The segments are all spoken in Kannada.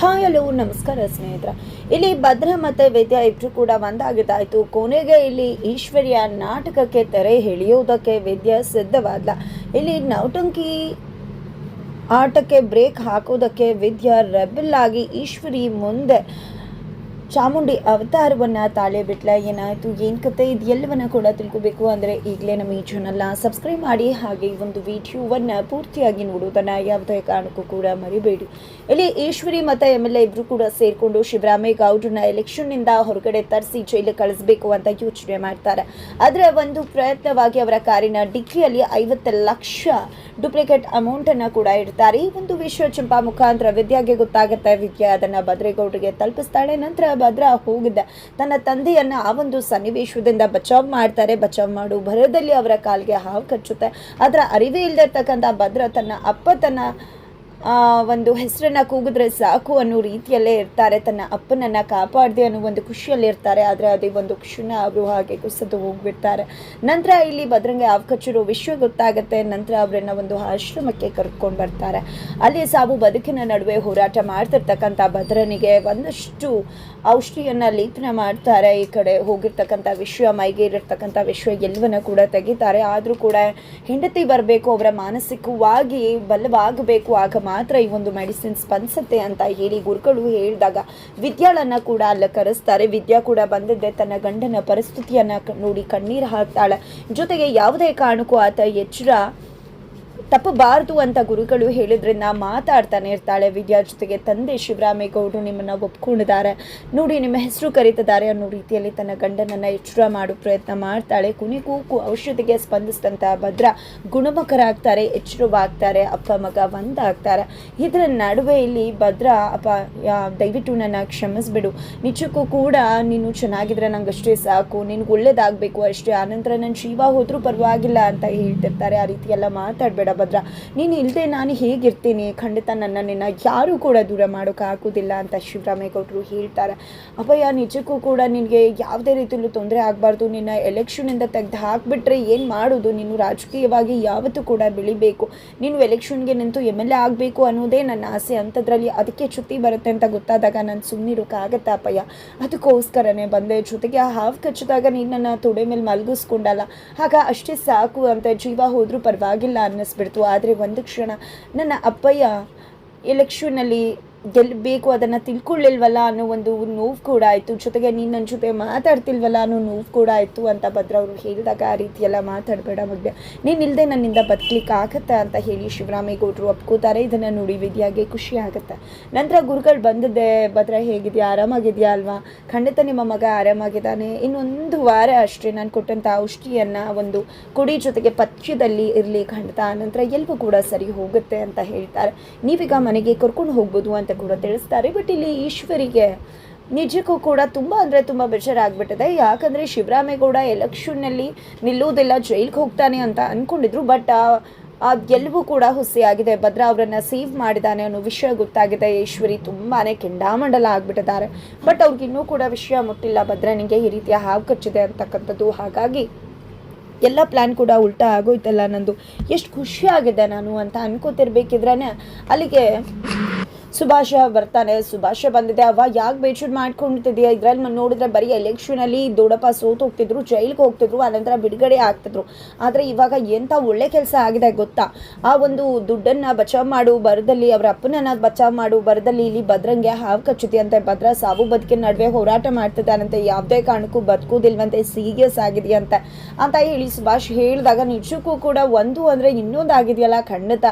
ಹಾಯ್, ಹಲೋ, ನಮಸ್ಕಾರ ಸ್ನೇಹಿತರ. ಇಲ್ಲಿ ಭದ್ರ ಮತ್ತು ವಿದ್ಯಾ ಇಬ್ಬರು ಕೂಡ ಒಂದಾಗಿದ್ದಾಯಿತು. ಕೊನೆಗೆ ಇಲ್ಲಿ ಈಶ್ವರ್ಯ ನಾಟಕಕ್ಕೆ ತೆರೆ ಎಳೆಯೋದಕ್ಕೆ ವಿದ್ಯಾ ಸಿದ್ಧವಾದ್ಲ. ಇಲ್ಲಿ ನೌಟಂಕಿ ಆಟಕ್ಕೆ ಬ್ರೇಕ್ ಹಾಕೋದಕ್ಕೆ ವಿದ್ಯಾ ರೆಬಲ್ ಆಗಿ ಈಶ್ವರಿ ಮುಂದೆ ಚಾಮುಂಡಿ ಅವತಾರವನ್ನು ತಾಳೆ ಬಿಟ್ಲ ಏನಾಯಿತು? ಏನು ಕತೆ? ಇದೆಲ್ಲವನ್ನ ಕೂಡ ತಿಳ್ಕೊಬೇಕು ಅಂದರೆ ಈಗಲೇ ನಮ್ಮ ಈ ಚಾನಲ್ನ ಸಬ್ಸ್ಕ್ರೈಬ್ ಮಾಡಿ ಹಾಗೆ ಈ ಒಂದು ವಿಡಿಯೋವನ್ನು ಪೂರ್ತಿಯಾಗಿ ನೋಡೋದನ್ನು ಯಾವುದೇ ಕಾರಣಕ್ಕೂ ಕೂಡ ಮರಿಬೇಡಿ. ಇಲ್ಲಿ ಈಶ್ವರಿ ಮತ್ತು ಎಂ ಎಲ್ ಎ ಇಬ್ಬರು ಕೂಡ ಸೇರಿಕೊಂಡು ಶಿವರಾಮೇಗೌಡರನ್ನ ಎಲೆಕ್ಷನ್ನಿಂದ ಹೊರಗಡೆ ತರಿಸಿ ಜೈಲಿಗೆ ಕಳಿಸ್ಬೇಕು ಅಂತ ಯೋಚನೆ ಮಾಡ್ತಾರೆ. ಅದರ ಒಂದು ಪ್ರಯತ್ನವಾಗಿ ಅವರ ಕಾರಿನ ಡಿಕ್ಕಿಯಲ್ಲಿ ಐವತ್ತು ಲಕ್ಷ ಡೂಪ್ಲಿಕೇಟ್ ಅಮೌಂಟನ್ನು ಕೂಡ ಇಡ್ತಾರೆ. ಈ ಒಂದು ವಿಶ್ವ ಚಂಪಾ ಮುಖಾಂತರ ವಿದ್ಯಾಗೆ ಗೊತ್ತಾಗುತ್ತೆ. ವಿದ್ಯಾ ಅದನ್ನು ಭದ್ರೇಗೌಡರಿಗೆ ತಲುಪಿಸ್ತಾಳೆ. ನಂತರ ಭದ್ರ ಹೋಗಿದ್ದ. ತನ್ನ ತಂದೆಯನ್ನು ಆ ಒಂದು ಸನ್ನಿವೇಶದಿಂದ ಬಚಾವ್ ಮಾಡ್ತಾರೆ. ಬಚಾವ್ ಮಾಡು ಭರದಲ್ಲಿ ಅವರ ಕಾಲಿಗೆ ಹಾವು ಕಚ್ಚುತ್ತೆ. ಅದರ ಅರಿವೇ ಇಲ್ದಿರ್ತಕ್ಕಂಥ ಭದ್ರ ತನ್ನ ಅಪ್ಪ ತನ್ನ ಒಂದು ಹೆಸರನ್ನು ಕೂಗಿದ್ರೆ ಸಾಕು ಅನ್ನೋ ರೀತಿಯಲ್ಲೇ ಇರ್ತಾರೆ. ತನ್ನ ಅಪ್ಪನನ್ನು ಕಾಪಾಡಿದೆ ಅನ್ನೋ ಒಂದು ಖುಷಿಯಲ್ಲಿ ಇರ್ತಾರೆ. ಆದರೆ ಅದೇ ಒಂದು ಖುಷಿನ ಅವರು ಹಾಗೆ ಕುಸಿದು ಹೋಗ್ಬಿಡ್ತಾರೆ. ನಂತರ ಇಲ್ಲಿ ಭದ್ರಂಗೆ ಯಾವ ಕಚ್ಚಿರೋ ವಿಷಯ ಗೊತ್ತಾಗುತ್ತೆ. ನಂತರ ಅವರನ್ನ ಒಂದು ಆಶ್ರಮಕ್ಕೆ ಕರ್ಕೊಂಡು ಬರ್ತಾರೆ. ಅಲ್ಲಿ ಸಾವು ಬದುಕಿನ ನಡುವೆ ಹೋರಾಟ ಮಾಡ್ತಿರ್ತಕ್ಕಂಥ ಭದ್ರನಿಗೆ ಒಂದಷ್ಟು ಔಷಧಿಯನ್ನು ಲೇಪನ ಮಾಡ್ತಾರೆ. ಈ ಕಡೆ ಹೋಗಿರ್ತಕ್ಕಂಥ ವಿಶ್ವ ಮೈಗೆ ಇರತಕ್ಕಂಥ ವಿಶ್ವ ಎಲ್ಲವನ್ನ ಕೂಡ ತೆಗಿತಾರೆ. ಆದರೂ ಕೂಡ ಹೆಂಡತಿ ಬರಬೇಕು, ಅವರ ಮಾನಸಿಕವಾಗಿ ಬಲವಾಗಬೇಕು, ಆಗ ಮಾತ್ರ ಈ ಒಂದು ಮೆಡಿಸಿನ್ ಸ್ಪಂದಿಸುತ್ತೆ ಅಂತ ಹೇಳಿ ಗುರುಗಳು ಹೇಳಿದಾಗ ವಿದ್ಯಾಳನ್ನ ಕೂಡ ಅಲ್ಲ ಕರೆಸ್ತಾರೆ. ವಿದ್ಯಾ ಕೂಡ ಬಂದಿದ್ದೆ. ತನ್ನ ಗಂಡನ ಪರಿಸ್ಥಿತಿಯನ್ನ ನೋಡಿ ಕಣ್ಣೀರು ಹಾಕ್ತಾಳೆ. ಜೊತೆಗೆ ಯಾವುದೇ ಕಾರಣಕ್ಕೂ ಆತ ಎಚ್ಚರ ತಪ್ಪಬಾರದು ಅಂತ ಗುರುಗಳು ಹೇಳಿದ್ರಿಂದ ಮಾತಾಡ್ತಾನೆ ಇರ್ತಾಳೆ. ವಿದ್ಯಾ ಜೊತೆಗೆ ತಂದೆ ಶಿವರಾಮೇಗೌಡರು ನಿಮ್ಮನ್ನ ಒಪ್ಕೊಂಡಿದ್ದಾರೆ. ನೋಡಿ, ನಿಮ್ಮ ಹೆಸರು ಕರೀತಿದ್ದಾರೆ ಅನ್ನೋ ರೀತಿಯಲ್ಲಿ ತನ್ನ ಗಂಡನನ್ನ ಎಚ್ಚರ ಮಾಡೋ ಪ್ರಯತ್ನ ಮಾಡ್ತಾಳೆ. ಕೊನೆಗೂ ಔಷಧಿಗೆ ಸ್ಪಂದಿಸಿದಂಥ ಭದ್ರ ಗುಣಮುಖರಾಗ್ತಾರೆ, ಎಚ್ಚರವಾಗ್ತಾರೆ, ಅಪ್ಪ, ಮಗ ಒಂದಾಗ್ತಾರೆ. ಇದರ ನಡುವೆ ಇಲ್ಲಿ ಭದ್ರ, ಅಪ್ಪ ದಯವಿಟ್ಟು ನನ್ನ ಕ್ಷಮಿಸ್ಬಿಡು. ನಿಜಕ್ಕೂ ಕೂಡ ನೀನು ಚೆನ್ನಾಗಿದ್ರೆ ನಂಗೆ ಅಷ್ಟೇ ಸಾಕು. ನಿನ್ಗೆ ಒಳ್ಳೇದಾಗಬೇಕು ಅಷ್ಟೇ. ಆನಂತರ ನನ್ನ ಜೀವ ಹೋದರೂ ಪರವಾಗಿಲ್ಲ ಅಂತ ಹೇಳ್ತಿರ್ತಾರೆ. ಆ ರೀತಿಯೆಲ್ಲ ಮಾತಾಡಬೇಡ. ಭದ್ರ, ನೀನು ಇಲ್ಲದೆ ನಾನು ಹೇಗಿರ್ತೀನಿ? ಖಂಡಿತ ನನ್ನ ನಿನ್ನ ಯಾರೂ ಕೂಡ ದೂರ ಮಾಡೋಕ್ಕಾಗೋದಿಲ್ಲ ಅಂತ ಶಿವರಾಮೇಗೌಡರು ಹೇಳ್ತಾರೆ. ಅಪ್ಪಯ್ಯ ನಿಜಕ್ಕೂ ಕೂಡ ನಿನಗೆ ಯಾವುದೇ ರೀತಿಯಲ್ಲೂ ತೊಂದರೆ ಆಗಬಾರ್ದು. ನಿನ್ನ ಎಲೆಕ್ಷನಿಂದ ತೆಗೆದು ಹಾಕಿಬಿಟ್ರೆ ಏನು ಮಾಡೋದು? ನೀನು ರಾಜಕೀಯವಾಗಿ ಯಾವತ್ತೂ ಕೂಡ ಬೆಳಿಬೇಕು. ನೀನು ಎಲೆಕ್ಷನ್ಗೆ ನಿಂತು ಎಂ ಎಲ್ ಎ ಆಗಬೇಕು ಅನ್ನೋದೇ ನನ್ನ ಆಸೆ. ಅಂಥದ್ರಲ್ಲಿ ಅದಕ್ಕೆ ಚ್ಯುತಿ ಬರುತ್ತೆ ಅಂತ ಗೊತ್ತಾದಾಗ ನಾನು ಸುಮ್ಮನಿರೋಕ್ಕಾಗತ್ತೆ ಅಪ್ಪಯ್ಯ ಅದಕ್ಕೋಸ್ಕರನೇ ಬಂದೆ. ಜೊತೆಗೆ ಆ ಹಾವು ಕಚ್ಚಿದಾಗ ನೀನು ನನ್ನ ತೊಡೆ ಮೇಲೆ ಮಲಗಿಸ್ಕೊಂಡಲ್ಲ. ಆಗ ಅಷ್ಟೇ ಸಾಕು ಅಂತ ಜೀವ ಹೋದರೂ ಪರವಾಗಿಲ್ಲ ಅನ್ನಿಸ್ಬಿಡ್ತು ಆದರೆ ಒಂದು ಕ್ಷಣ ನನ್ನ ಅಪ್ಪಯ್ಯ ಎಲೆಕ್ಷನಲ್ಲಿ ಗೆಲ್ಲಬೇಕು ಅದನ್ನು ತಿಳ್ಕೊಳ್ಳಿಲ್ವಲ್ಲ ಅನ್ನೋ ಒಂದು ನೋವು ಕೂಡ ಆಯಿತು. ಜೊತೆಗೆ ನೀನು ನನ್ನ ಜೊತೆ ಮಾತಾಡ್ತಿಲ್ವಲ್ಲ ಅನ್ನೋ ನೋವು ಕೂಡ ಆಯಿತು ಅಂತ ಭದ್ರ ಅವರು ಹೇಳಿದಾಗ ಆ ರೀತಿಯೆಲ್ಲ ಮಾತಾಡಬೇಡ ಮಗ್ನೆ. ನೀನು ಇಲ್ಲದೆ ನನ್ನಿಂದ ಬದುಕಲಿಕ್ಕೆ ಆಗತ್ತೆ ಅಂತ ಹೇಳಿ ಶಿವರಾಮೇಗೌಡರು ಒಪ್ಕೋತಾರೆ. ಇದನ್ನು ನೋಡಿ ವಿದ್ಯಾಗೆ ಖುಷಿ ಆಗುತ್ತೆ. ನಂತರ ಗುರುಗಳು ಬಂದಿದ್ದೆ, ಭದ್ರ ಹೇಗಿದೆಯಾ? ಆರಾಮಾಗಿದೆಯಾ ಅಲ್ವಾ? ಖಂಡಿತ ನಿಮ್ಮ ಮಗ ಆರಾಮಾಗಿದ್ದಾನೆ. ಇನ್ನೊಂದು ವಾರ ಅಷ್ಟೇ ನಾನು ಕೊಟ್ಟಂಥ ಔಷಧಿಯನ್ನು ಒಂದು ಕುಡಿ ಜೊತೆಗೆ ಪಥ್ಯದಲ್ಲಿ ಇರಲಿ ಖಂಡಿತ. ನಂತರ ಎಲ್ಲವೂ ಕೂಡ ಸರಿ ಹೋಗುತ್ತೆ ಅಂತ ಹೇಳ್ತಾರೆ. ನೀವೀಗ ಮನೆಗೆ ಕರ್ಕೊಂಡು ಹೋಗ್ಬೋದು ಅಂತ ಕೂಡ ತಿಳಿಸ್ತಾರೆ. ಬಟ್ ಇಲ್ಲಿ ಈಶ್ವರಿಗೆ ನಿಜಕ್ಕೂ ಕೂಡ ತುಂಬ ಅಂದರೆ ತುಂಬ ಬೇಜಾರಾಗ್ಬಿಟ್ಟಿದೆ. ಯಾಕಂದರೆ ಶಿವರಾಮೇಗೌಡ ಎಲೆಕ್ಷನ್ನಲ್ಲಿ ನಿಲ್ಲುವುದಿಲ್ಲ, ಜೈಲಿಗೆ ಹೋಗ್ತಾನೆ ಅಂತ ಅಂದ್ಕೊಂಡಿದ್ರು ಬಟ್ ಆ ಗೆಲುವು ಕೂಡ ಹುಸಿಯಾಗಿದೆ. ಭದ್ರಾ ಅವರನ್ನು ಸೇವ್ ಮಾಡಿದ್ದಾನೆ ಅನ್ನೋ ವಿಷಯ ಗೊತ್ತಾಗಿದೆ. ಈಶ್ವರಿ ತುಂಬಾ ಕೆಂಡಾಮಂಡಲ ಆಗಿಬಿಟ್ಟಿದ್ದಾರೆ. ಬಟ್ ಅವ್ರಿಗಿನ್ನೂ ಕೂಡ ವಿಷಯ ಮುಟ್ಟಿಲ್ಲ. ಭದ್ರನಿಗೆ ಈ ರೀತಿಯ ಹಾವು ಕಚ್ಚಿದೆ ಅಂತಕ್ಕಂಥದ್ದು. ಹಾಗಾಗಿ ಎಲ್ಲ ಪ್ಲ್ಯಾನ್ ಕೂಡ ಉಲ್ಟಾ ಆಗೋಯ್ತಲ್ಲ ನಂದು. ಎಷ್ಟು ಖುಷಿಯಾಗಿದೆ ನಾನು ಅಂತ ಅನ್ಕೋತಿರ್ಬೇಕಿದ್ರೆ ಅಲ್ಲಿಗೆ ಸುಭಾಷ ಬರ್ತಾನೆ. ಸುಭಾಷ ಬಂದಿದೆ ಅವ ಯಾಕೆ ಬೇಜಾರು ಮಾಡ್ಕೊಂಡಿದ್ಯಾ? ಇದ್ರಲ್ಲಿ ನೋಡಿದ್ರೆ ಬರೀ ಎಲೆಕ್ಷನಲ್ಲಿ ದೊಡ್ಡಪ್ಪ ಸೋತು ಹೋಗ್ತಿದ್ರು ಜೈಲಿಗೆ ಹೋಗ್ತಿದ್ರು, ಅನಂತರ ಬಿಡುಗಡೆ ಆಗ್ತಿದ್ರು. ಆದರೆ ಇವಾಗ ಎಂಥ ಒಳ್ಳೆ ಕೆಲಸ ಆಗಿದೆ ಗೊತ್ತಾ? ಆ ಒಂದು ದುಡ್ಡನ್ನು ಬಚಾವ್ ಮಾಡು, ಬರದಲ್ಲಿ ಅವರ ಅಪ್ಪನನ್ನ ಬಚಾವ್ ಮಾಡು, ಬರದಲ್ಲಿ ಇಲ್ಲಿ ಭದ್ರಂಗೆ ಹಾವು ಅಂತ ಭದ್ರ ಸಾವು ಬದುಕಿನ ನಡುವೆ ಹೋರಾಟ ಮಾಡ್ತಿದ್ದಾನಂತೆ. ಯಾವುದೇ ಕಾರಣಕ್ಕೂ ಬದುಕುದಿಲ್ವಂತೆ ಸೀರಿಯಸ್ ಆಗಿದೆಯಂತೆ. ಅಂತ ಹೇಳಿ ಸುಭಾಷ್ ಹೇಳಿದಾಗ ನಿಜಕ್ಕೂ ಕೂಡ ಒಂದು ಅಂದರೆ ಇನ್ನೊಂದು ಆಗಿದೆಯಲ್ಲ ಖಂಡಿತ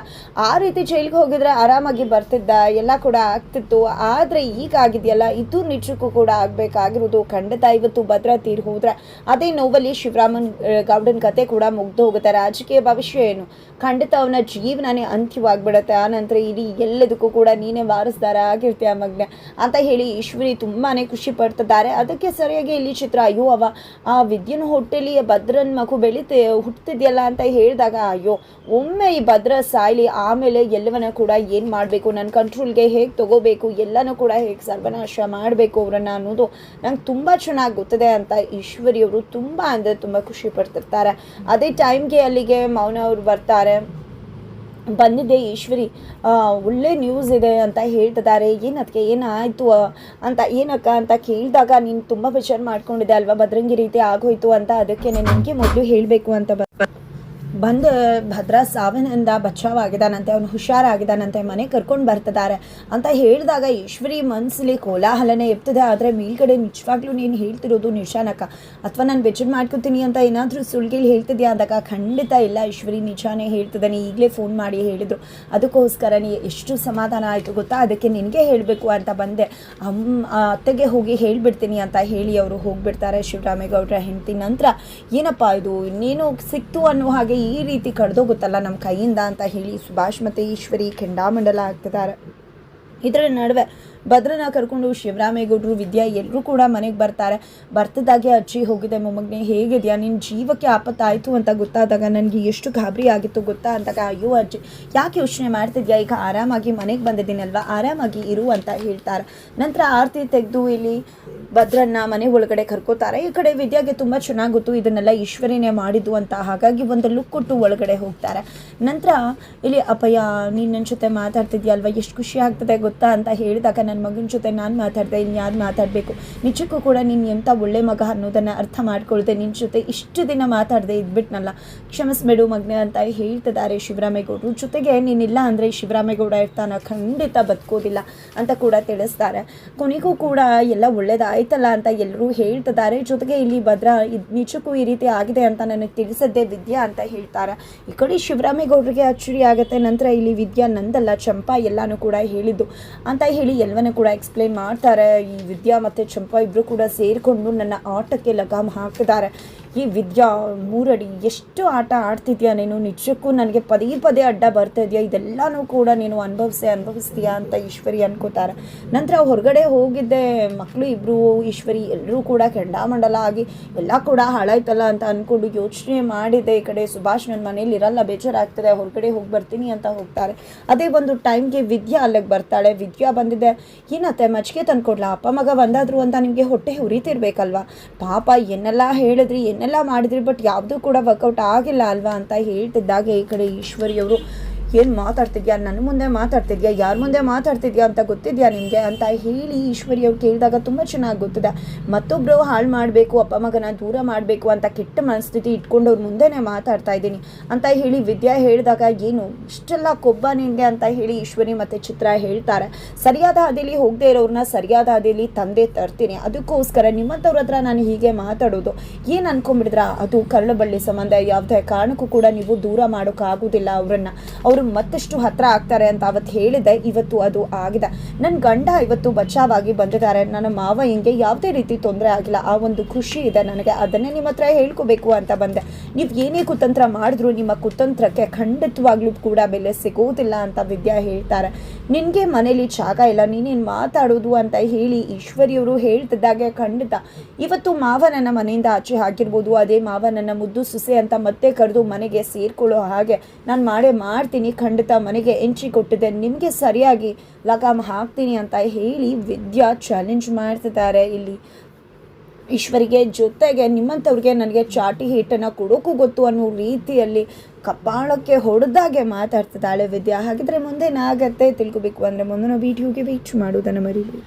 ಆ ರೀತಿ ಜೈಲಿಗೆ ಹೋಗಿದ್ರೆ ಆರಾಮಾಗಿ ಬರ್ತಿದ್ದ? ಎಲ್ಲ ಕೂಡ ಆಗ್ತಿತ್ತು. ಆದರೆ ಈಗ ಆಗಿದೆಯಲ್ಲ, ಇದು ನಿಜಕ್ಕೂ ಕೂಡ ಆಗಬೇಕಾಗಿರೋದು. ಖಂಡಿತ ಇವತ್ತು ಭದ್ರ ತೀರ್ ಹೋದ್ರೆ ಅದೇ ನೋವಲ್ಲಿ ಶಿವರಾಮನ್ ಗೌಡನ್ ಕತೆ ಕೂಡ ಮುಗ್ದು ಹೋಗುತ್ತೆ. ರಾಜಕೀಯ ಭವಿಷ್ಯ ಏನು? ಖಂಡಿತ ಅವನ ಜೀವನನೇ ಅಂತ್ಯವಾಗ್ಬಿಡುತ್ತೆ. ಆ ನಂತರ ಇಡೀ ಎಲ್ಲದಕ್ಕೂ ಕೂಡ ನೀನೇ ವಾರಸ್ದಾರ ಆಗಿರ್ತೀಯ ಮಗ್ನ ಅಂತ ಹೇಳಿ ಈಶ್ವರಿ ತುಂಬಾನೇ ಖುಷಿ ಪಡ್ತಿದ್ದಾರೆ. ಅದಕ್ಕೆ ಸರಿಯಾಗಿ ಇಲ್ಲಿ ಚಿತ್ರ, ಅಯ್ಯೋ ಅವ ಆ ವಿದ್ಯನ ಹೊಟ್ಟೆಲಿ ಭದ್ರನ್ ಮಗು ಬೆಳೀತೆ, ಹುಟ್ತಿದ್ಯಲ್ಲ ಅಂತ ಹೇಳಿದಾಗ, ಅಯ್ಯೋ, ಒಮ್ಮೆ ಈ ಭದ್ರ ಸಾಯ್ಲಿ, ಆಮೇಲೆ ಎಲ್ಲವನ್ನ ಕೂಡ ಏನು ಮಾಡಬೇಕು? ನನ್ನ ಕಂಟ್ರೋಲ್ಗೆ ಹೇಗೆ ತಗೋಬೇಕು, ಎಲ್ಲನೂ ಕೂಡ ಹೇಗೆ ಸರ್ವನಾಶ ಮಾಡಬೇಕು ಅವರನ್ನು ಅನ್ನೋದು ನಂಗೆ ತುಂಬ ಚೆನ್ನಾಗಿ ಗೊತ್ತಿದೆ ಅಂತ ಈಶ್ವರಿಯವರು ತುಂಬ ಅಂದರೆ ತುಂಬ ಖುಷಿ ಪಡ್ತಿರ್ತಾರೆ. ಅದೇ ಟೈಮ್ಗೆ ಅಲ್ಲಿಗೆ ಮೌನ ಅವರು ಬರ್ತಾರೆ. ಬಂದಿದ್ದೆ, ಈಶ್ವರಿ ಒಳ್ಳೆ ನ್ಯೂಸ್ ಇದೆ ಅಂತ ಹೇಳ್ತಿದ್ದಾರೆ. ಏನದಕ್ಕೆ ಏನಾಯಿತು ಅಂತ ಏನಕ್ಕ ಅಂತ ಕೇಳಿದಾಗ ನೀನು ತುಂಬ ವಿಚಾರ ಮಾಡ್ಕೊಂಡಿದ್ದೆ ಅಲ್ವಾ? ಭದ್ರಂಗಿ ರೀತಿ ಆಗೋಯ್ತು ಅಂತ ಅದಕ್ಕೆ ನಿಮಗೆ ಮೊದಲು ಹೇಳಬೇಕು ಅಂತ ಬಂದು ಭದ್ರಾ ಸಾವಿನಿಂದ ಬಚಾವಾಗಿದ್ದಾನಂತೆ ಅವನು ಹುಷಾರಾಗಿದ್ದಾನಂತೆ ಮನೆ ಕರ್ಕೊಂಡು ಬರ್ತಿದ್ದಾರೆ ಅಂತ ಹೇಳಿದಾಗ ಈಶ್ವರಿ ಮನಸ್ಸಲ್ಲಿ ಕೋಲಾಹಲನೇ ಇರ್ತದೆ. ಆದರೆ ಮೇಲ್ಗಡೆ ನಿಜವಾಗ್ಲೂ ನೀನು ಹೇಳ್ತಿರೋದು ನಿಶಾನಕ ಅಥವಾ ನಾನು ಬೆಚ್ಚನ್ ಮಾಡ್ಕೊತೀನಿ ಅಂತ ಏನಾದರೂ ಸುಳ್ಗಿಲಿ ಹೇಳ್ತಿದ್ಯಾ ಅಂದಾಗ, ಖಂಡಿತ ಇಲ್ಲ ಈಶ್ವರಿ, ನಿಜಾನೇ ಹೇಳ್ತಿದ್ದಾನೆ. ಈಗಲೇ ಫೋನ್ ಮಾಡಿ ಹೇಳಿದರು. ಅದಕ್ಕೋಸ್ಕರ ನೀ ಎಷ್ಟು ಸಮಾಧಾನ ಆಯಿತು ಗೊತ್ತಾ? ಅದಕ್ಕೆ ನಿನಗೆ ಹೇಳಬೇಕು ಅಂತ ಬಂದೆ. ಅಮ್ಮ ಅತ್ತೆಗೆ ಹೋಗಿ ಹೇಳಿಬಿಡ್ತೀನಿ ಅಂತ ಹೇಳಿ ಅವರು ಹೋಗಿಬಿಡ್ತಾರೆ ಶಿವರಾಮೇಗೌಡರ ಹೆಂಡತಿ. ನಂತರ, ಏನಪ್ಪ ಇದು? ಇನ್ನೇನು ಸಿಕ್ತು ಅನ್ನೋ ಹಾಗೆ ಈ ರೀತಿ ಕಡ್ದೋಗುತ್ತಲ್ಲ ನಮ್ಮ ಕೈಯಿಂದ ಅಂತ ಹೇಳಿ ಸುಭಾಷ್ ಮತ್ತು ಈಶ್ವರಿ ಕೆಂಡಾಮಂಡಲ ಆಗ್ತಿದ್ದಾರೆ ಇದರ ನಡುವೆ ಭದ್ರನ ಕರ್ಕೊಂಡು ಶಿವರಾಮೇಗೌಡರು, ವಿದ್ಯಾ ಎಲ್ಲರೂ ಕೂಡ ಮನೆಗೆ ಬರ್ತಾರೆ. ಬರ್ತದಾಗೆ ಅಜ್ಜಿ ಹೋಗಿದೆ, ಮೊಮ್ಮಗನೇ ಹೇಗಿದೆಯಾ ನಿನ್ನ ಜೀವಕ್ಕೆ ಆಪತ್ತಾಯಿತು ಅಂತ ಗೊತ್ತಾದಾಗ ನನಗೆ ಎಷ್ಟು ಗಾಬರಿ ಆಗಿತ್ತು ಗೊತ್ತಾ ಅಂದಾಗ, ಅಯ್ಯೋ ಅಜ್ಜಿ, ಯಾಕೆ ಯೋಚನೆ ಮಾಡ್ತಿದ್ಯಾ, ಈಗ ಆರಾಮಾಗಿ ಮನೆಗೆ ಬಂದಿದ್ದೀನಲ್ವಾ, ಆರಾಮಾಗಿ ಇರು ಅಂತ ಹೇಳ್ತಾರೆ. ನಂತರ ಆರತಿ ತೆಗೆದು ಇಲ್ಲಿ ಭದ್ರನ್ನ ಮನೆ ಒಳಗಡೆ ಕರ್ಕೋತಾರೆ. ಈ ಕಡೆ ವಿದ್ಯಾಗೆ ತುಂಬ ಚೆನ್ನಾಗಿ ಗೊತ್ತು ಇದನ್ನೆಲ್ಲ ಈಶ್ವರಿನೇ ಮಾಡಿದ್ದು ಅಂತ. ಹಾಗಾಗಿ ಒಂದು ಲುಕ್ ಕೊಟ್ಟು ಒಳಗಡೆ ಹೋಗ್ತಾರೆ. ನಂತರ, ಇಲ್ಲಿ ಅಪ್ಪಯ್ಯ, ನೀನು ನನ್ನ ಜೊತೆ ಮಾತಾಡ್ತಿದ್ಯಲ್ವಾ? ಎಷ್ಟು ಖುಷಿ ಆಗ್ತದೆ ಗೊತ್ತಾ? ಅಂತ ಹೇಳಿದಾಗ ನನ್ನ ಮಗನ ಜೊತೆ ನಾನು ಮಾತಾಡಿದೆ. ಇನ್ನು ಯಾರು ಮಾತಾಡಬೇಕು? ನಿಜಕ್ಕೂ ಕೂಡ ನೀನು ಎಂಥ ಒಳ್ಳೆ ಮಗ ಅನ್ನೋದನ್ನು ಅರ್ಥ ಮಾಡ್ಕೊಳ್ದೆ. ನಿನ್ನ ಜೊತೆ ಇಷ್ಟು ದಿನ ಮಾತಾಡದೆ ಇದ್ಬಿಟ್ನಲ್ಲ. ಕ್ಷಮಿಸ್ಬೇಡು ಮಗ್ನೆ ಅಂತ ಹೇಳ್ತಿದ್ದಾರೆ ಶಿವರಾಮೇಗೌಡರು. ಜೊತೆಗೆ ನೀನಿಲ್ಲ ಅಂದರೆ ಶಿವರಾಮೇಗೌಡ ಇರ್ತಾನ. ಖಂಡಿತ ಬದುಕೋದಿಲ್ಲ ಅಂತ ಕೂಡ ತಿಳಿಸ್ತಾರೆ. ಕೊನೆಗೂ ಕೂಡ ಎಲ್ಲ ಒಳ್ಳೇದಾಯ್ತಲ್ಲ ಅಂತ ಎಲ್ಲರೂ ಹೇಳ್ತಿದ್ದಾರೆ. ಜೊತೆಗೆ ಇಲ್ಲಿ ಭದ್ರಾ ಇದು ನಿಜಕ್ಕೂ ಈ ರೀತಿ ಆಗಿದೆ ಅಂತ ನನಗೆ ತಿಳಿಸದ್ದೇ ವಿದ್ಯಾ ಅಂತ ಹೇಳ್ತಾರೆ. ಈ ಕಡೆ ಶಿವರಾಮೇಗೌಡರಿಗೆ ಅಚ್ಚರಿ ಆಗುತ್ತೆ, ನಂತರ ಇಲ್ಲಿ ವಿದ್ಯಾ ನಂದಲ್ಲ, ಚಂಪಾ ಎಲ್ಲನೂ ಕೂಡ ಹೇಳಿದ್ದು ಅಂತ ಹೇಳಿ ಎಲ್ಲವನ್ನೂ ಕೂಡ ಎಕ್ಸ್ಪ್ಲೇನ್ ಮಾಡ್ತಾರೆ. ಈ ವಿದ್ಯಾ ಮತ್ತು ಚಂಪಾ ಇಬ್ಬರು ಕೂಡ ಸೇರಿಕೊಂಡು ನನ್ನ ಆಟಕ್ಕೆ ಲಗಾಮ್ ಹಾಕಿದ್ದಾರೆ. ಈ ವಿದ್ಯಾ, ಮೂರಡಿ, ಎಷ್ಟು ಆಟ ಆಡ್ತಿದ್ಯಾ ನೀನು? ನಿಜಕ್ಕೂ ನನಗೆ ಪದೇ ಪದೇ ಅಡ್ಡ ಬರ್ತಾ ಇದೆಯಾ? ಇದೆಲ್ಲನೂ ಕೂಡ ನೀನು ಅನುಭವಿಸೇ, ಅನುಭವಿಸ್ತೀಯಾ ಅಂತ ಈಶ್ವರಿ ಅನ್ಕೋತಾರೆ. ನಂತರ ಹೊರಗಡೆ ಹೋಗಿದ್ದೆ ಮಕ್ಕಳು ಇಬ್ಬರು ಈಶ್ವರಿ ಎಲ್ಲರೂ ಕೂಡ ಕೆಂಡಾಮಂಡಲ ಆಗಿ, ಎಲ್ಲ ಕೂಡ ಹಾಳಾಯ್ತಲ್ಲ ಅಂತ ಅಂದ್ಕೊಂಡು ಯೋಚನೆ ಮಾಡಿದೆ. ಈ ಕಡೆ ಸುಭಾಷ್ ನನ್ನ ಮನೇಲಿ ಇರಲ್ಲ, ಬೇಜಾರಾಗ್ತದೆ, ಹೊರಗಡೆ ಹೋಗಿ ಬರ್ತೀನಿ ಅಂತ ಹೋಗ್ತಾರೆ. ಅದೇ ಒಂದು ಟೈಮ್ಗೆ ವಿದ್ಯಾ ಅಲ್ಲಿಗೆ ಬರ್ತಾಳೆ. ವಿದ್ಯಾ ಬಂದಿದೆ, ಏನತ್ತೆ, ಮಜ್ಜಿಗೆ ತಂದ್ಕೊಡ್ಲಾ? ಅಪ್ಪ, ಮಗ ಬಂದಾದ್ರು ಅಂತ ನಿಮಗೆ ಹೊಟ್ಟೆ ಹುರಿತಿರ್ಬೇಕಲ್ವಾ? ಪಾಪ, ಏನೆಲ್ಲ ಹೇಳಿದ್ರಿ, ಏನೆಲ್ಲ ಮಾಡಿದ್ರಿ ಬಟ್ ಯಾವುದೂ ಕೂಡ ವರ್ಕೌಟ್ ಆಗಿಲ್ಲ ಅಲ್ವಾ ಅಂತ ಹೇಳ್ತಿದ್ದಾಗ ಈ ಕಡೆ ಈಶ್ವರಿಯವರು ಏನು ಮಾತಾಡ್ತಿದ್ಯಾ? ನನ್ನ ಮುಂದೆ ಮಾತಾಡ್ತಿದ್ಯಾ? ಯಾರ ಮುಂದೆ ಮಾತಾಡ್ತಿದ್ಯಾ ಅಂತ ಗೊತ್ತಿದ್ಯಾ ನಿಮಗೆ ಅಂತ ಹೇಳಿ ಈಶ್ವರಿ ಅವ್ರು ಕೇಳಿದಾಗ ತುಂಬ ಚೆನ್ನಾಗಿ ಗೊತ್ತಿದೆ. ಮತ್ತೊಬ್ಬರು ಹಾಳು ಮಾಡಬೇಕು, ಅಪ್ಪ ಮಗನ ದೂರ ಮಾಡಬೇಕು ಅಂತ ಕೆಟ್ಟ ಮನಸ್ಥಿತಿ ಇಟ್ಕೊಂಡು ಅವ್ರ ಮುಂದೆನೇ ಮಾತಾಡ್ತಾ ಇದ್ದೀನಿ ಅಂತ ಹೇಳಿ ವಿದ್ಯಾ ಹೇಳಿದಾಗ, ಏನು? ಇಷ್ಟೆಲ್ಲ ಕೊಬ್ಬ ನಿನಗೆ? ಅಂತ ಹೇಳಿ ಈಶ್ವರಿ ಮತ್ತು ಚಿತ್ರ ಹೇಳ್ತಾರೆ. ಸರಿಯಾದ ಹಾದಿಲಿ ಹೋಗದೆ ಇರೋರನ್ನ ಸರಿಯಾದ ಹಾದಿಲಿ ತಂದೆ ತರ್ತೀನಿ. ಅದಕ್ಕೋಸ್ಕರ ನಿಮ್ಮಂಥವ್ರ ಹತ್ರ ನಾನು ಹೀಗೆ ಮಾತಾಡೋದು. ಏನು ಅನ್ಕೊಂಡ್ಬಿಡಿದ್ರ? ಅದು ಕರಳು ಬಳ್ಳಿ ಸಂಬಂಧ ಯಾವುದೇ ಕಾರಣಕ್ಕೂ ಕೂಡ ನೀವು ದೂರ ಮಾಡೋಕ್ಕಾಗೋದಿಲ್ಲ ಅವರನ್ನು. ಅವರು ಮತ್ತಷ್ಟು ಹತ್ರ ಆಗ್ತಾರೆ ಅಂತ ಅವತ್ತು ಹೇಳಿದೆ ಇವತ್ತು ಅದು ಆಗಿದೆ. ನನ್ನ ಗಂಡ ಇವತ್ತು ಬಚಾವಾಗಿ ಬಂದಿದ್ದಾರೆ. ನನ್ನ ಮಾವ ಹಿಂಗೆ ಯಾವುದೇ ರೀತಿ ತೊಂದರೆ ಆಗಿಲ್ಲ. ಆ ಒಂದು ಖುಷಿ ಇದೆ ನನಗೆ. ಅದನ್ನೇ ನಿಮ್ಮ ಹತ್ರ ಹೇಳ್ಕೋಬೇಕು ಅಂತ ಬಂದೆ. ನೀವು ಏನೇ ಕುತಂತ್ರ ಮಾಡಿದ್ರು ನಿಮ್ಮ ಕುತಂತ್ರಕ್ಕೆ ಖಂಡಿತವಾಗ್ಲೂ ಕೂಡ ಬೆಲೆ ಸಿಗೋದಿಲ್ಲ ಅಂತ ವಿದ್ಯಾ ಹೇಳ್ತಾರೆ. ನಿನಗೆ ಮನೇಲಿ ಜಾಗ ಇಲ್ಲ. ನೀನೇನು ಮಾತಾಡೋದು ಅಂತ ಹೇಳಿ ಈಶ್ವರಿಯವರು ಹೇಳ್ತಿದ್ದಾಗೆ ಖಂಡಿತ. ಇವತ್ತು ಮಾವ ನನ್ನ ಮನೆಯಿಂದ ಆಚೆ ಹಾಕಿರ್ಬೋದು. ಅದೇ ಮಾವ ನನ್ನ ಮುದ್ದು ಸುಸೆ ಅಂತ ಮತ್ತೆ ಕರೆದು ಮನೆಗೆ ಸೇರ್ಕೊಳ್ಳೋ ಹಾಗೆ ನಾನು ಮಾಡೇ ಮಾಡ್ತೀನಿ. ಖಂಡಿತ ಮನೆಗೆ ಎಂಟ್ರಿ ಕೊಟ್ಟಿದ್ದೆ. ನಿಮಗೆ ಸರಿಯಾಗಿ ಲಗಾಮ್ ಹಾಕ್ತೀನಿ ಅಂತ ಹೇಳಿ ವಿದ್ಯಾ ಚಾಲೆಂಜ್ ಮಾಡ್ತಿದ್ದಾರೆ. ಇಲ್ಲಿ ಈಶ್ವರಿಗೆ ಜೊತೆಗೆ ನಿಮ್ಮಂಥವ್ರಿಗೆ ನನಗೆ ಚಾಟಿ ಹೀಟನ್ನು ಕೊಡೋಕ್ಕೂ ಗೊತ್ತು ಅನ್ನೋ ರೀತಿಯಲ್ಲಿ ಕಪಾಳಕ್ಕೆ ಹೊಡೆದಾಗೆ ಮಾತಾಡ್ತಿದ್ದಾಳೆ ವಿದ್ಯಾ. ಹಾಗಿದ್ರೆ ಮುಂದೆ ಏನಾಗತ್ತೆ ತಿಳ್ಕೊಬೇಕು ಅಂದರೆ ಮುಂದಿನ ವೀಡಿಯೋಗೆ ವೀಚ್ ಮಾಡೋದನ್ನು ಮರಿಬೇಡಿ.